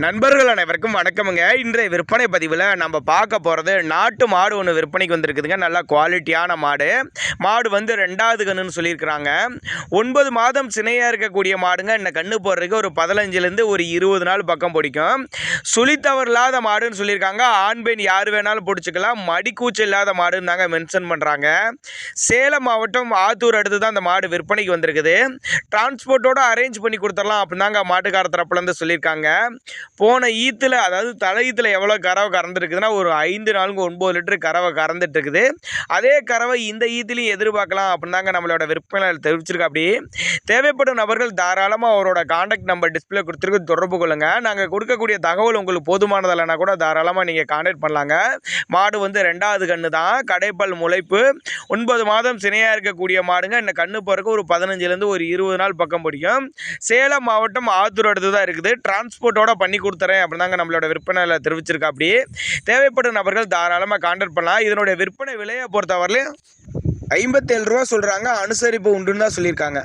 நண்பர்கள் அனைவருக்கும் வணக்கமுங்க. இன்றைய விற்பனை பதிவில் நம்ம பார்க்க போகிறது நாட்டு மாடு ஒன்று விற்பனைக்கு வந்திருக்குதுங்க. நல்லா குவாலிட்டியான மாடு. மாடு வந்து ரெண்டாவது கண்ணுன்னு சொல்லியிருக்கிறாங்க. ஒன்பது மாதம் சினையாக இருக்கக்கூடிய மாடுங்க. இந்த கண்ணு போடுறதுக்கு ஒரு பதினஞ்சுலேருந்து ஒரு இருபது நாள் பக்கம் பிடிக்கும். சுழித்தவர் இல்லாத மாடுன்னு சொல்லியிருக்காங்க. ஆண் பெண் யார் வேணாலும் பிடிச்சிக்கலாம். மடிக்கூச்சல் இல்லாத மாடுன்னு தாங்க மென்ஷன் பண்ணுறாங்க சேலம் மாவட்டம் ஆத்தூர் அடுத்து தான் அந்த மாடு விற்பனைக்கு வந்திருக்குது. டிரான்ஸ்போர்ட்டோடு அரேஞ்ச் பண்ணி கொடுத்துடலாம் அப்படின்னு தாங்க மாட்டுக்கார தரப்புலேருந்து சொல்லியிருக்காங்க. போன ஈத்தில் அதாவது தலை ஈத்தில் எவ்வளோ கறவை கறந்துருக்குதுன்னா ஒரு ஐந்து நாளுக்கு ஒன்பது லிட்டர் கறவை கறந்துட்டு இருக்குது அதே கறவை இந்த ஈத்துலையும் எதிர்பார்க்கலாம் அப்படின்னு தாங்க நம்மளோட விற்பனை தெரிவிச்சிருக்கா. அப்படி தேவைப்படும் நபர்கள் தாராளமாக அவரோட காண்டாக்ட் நம்பர் டிஸ்பிளே கொடுத்துருக்கு தொடர்பு கொள்ளுங்க. நாங்கள் கொடுக்கக்கூடிய தகவல் உங்களுக்கு போதுமானதில்லைனா கூட தாராளமாக நீங்கள் காண்டாக்ட் பண்ணலாங்க. மாடு வந்து ரெண்டாவது கன்று தான். கடைப்பல் முளைப்பு. ஒன்பது மாதம் சினையாக இருக்கக்கூடிய மாடுங்க. இந்த கண்ணு பிறகு ஒரு பதினஞ்சுலேருந்து ஒரு இருபது நாள் பக்கம் பிடிக்கும். சேலம் மாவட்டம் ஆத்தூர் அடுத்து தான் இருக்குது டிரான்ஸ்போர்ட்டோட பண்ணி கொடுத்துறேன் அப்படிதாங்க நம்மளோட விற்பனையில் தெரிவிச்சிருக்கா. அப்படி தேவைப்படும் நபர்கள் தாராளமாக கான்டாக்ட் பண்ணலாம். இதனுடைய விற்பனை விலையை பொறுத்தவரையிலும் ஐம்பத்தேழு ரூபா சொல்கிறாங்க அனுசரிப்பு உண்டுன்னு தான் சொல்லியிருக்காங்க.